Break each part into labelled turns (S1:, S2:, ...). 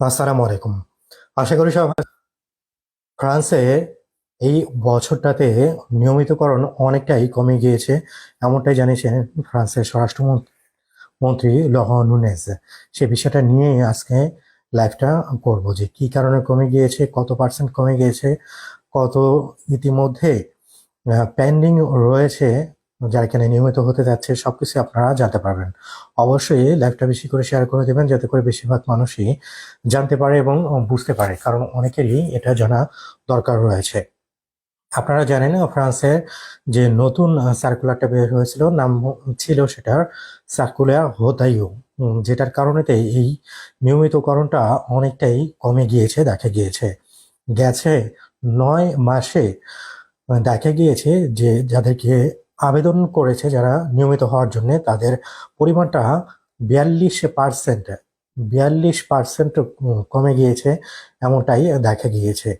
S1: আসসালামু আলাইকুম। আশা করি সব ফ্রান্সে এই বছরটাতে নিয়মিতকরণ অনেকটাই কমে গিয়েছে, এমনটাই জানিয়েছেন ফ্রান্সের স্বরাষ্ট্রমন্ত্রী মন্ত্রী লহ নুনেজ। সে বিষয়টা নিয়ে আজকে লাইভটা করব যে কি কারণে কমে গিয়েছে, কত পার্সেন্ট কমে গিয়েছে, কত ইতিমধ্যে পেন্ডিং রয়েছে যারা এখানে নিয়মিত হতে যাচ্ছে, সবকিছু আপনারা জানতে পারবেন। অবশ্যই লাইভটা বেশি করে শেয়ার করে দেবেন, যাতে করে বেশিরভাগ মানুষই জানতে পারে এবং বুঝতে পারে, কারণ অনেকেরই এটা জানা দরকার রয়েছে। আপনারা জানেন, ফ্রান্সের যে নতুন সার্কুলারটা বের হয়েছিল, নাম ছিল সেটার সার্কুলার হোতাইও। যেটার কারণেতে এই নিয়মিতকরণটা অনেকটাই কমে গিয়েছে, দেখা গিয়েছে। গেছে নয় মাসে, দেখা গিয়েছে যে যাদেরকে আবেদন করেছে যারা নিয়মিত হওয়ার জন্য, তাদের পরিমাণটা বিয়াল্লিশ পার্সেন্ট বিয়াল্লিশ পার্সেন্ট কমে গিয়েছে, এমনটাই দেখা গিয়েছে।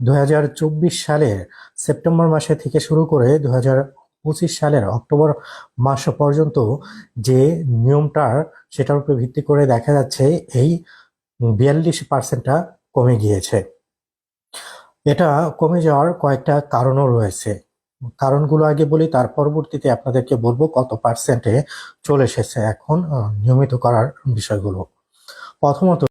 S1: দু হাজার চব্বিশ সালের সেপ্টেম্বর মাসে থেকে শুরু করে দু পঁচিশ সালের অক্টোবর মাস পর্যন্ত যে নিয়মটার সেটার উপর ভিত্তি করে দেখা যাচ্ছে, এই বিয়াল্লিশ পার্সেন্টটা কমে গিয়েছে। এটা কমে যাওয়ার কয়েকটা কারণও রয়েছে। কারণগুলো আগে বলি, তার পরবর্তীতে আপনাদেরকে বলব কত পার্সেন্টে চলে এসেছে এখন নিয়মিত করার বিষয়গুলো। প্রথমত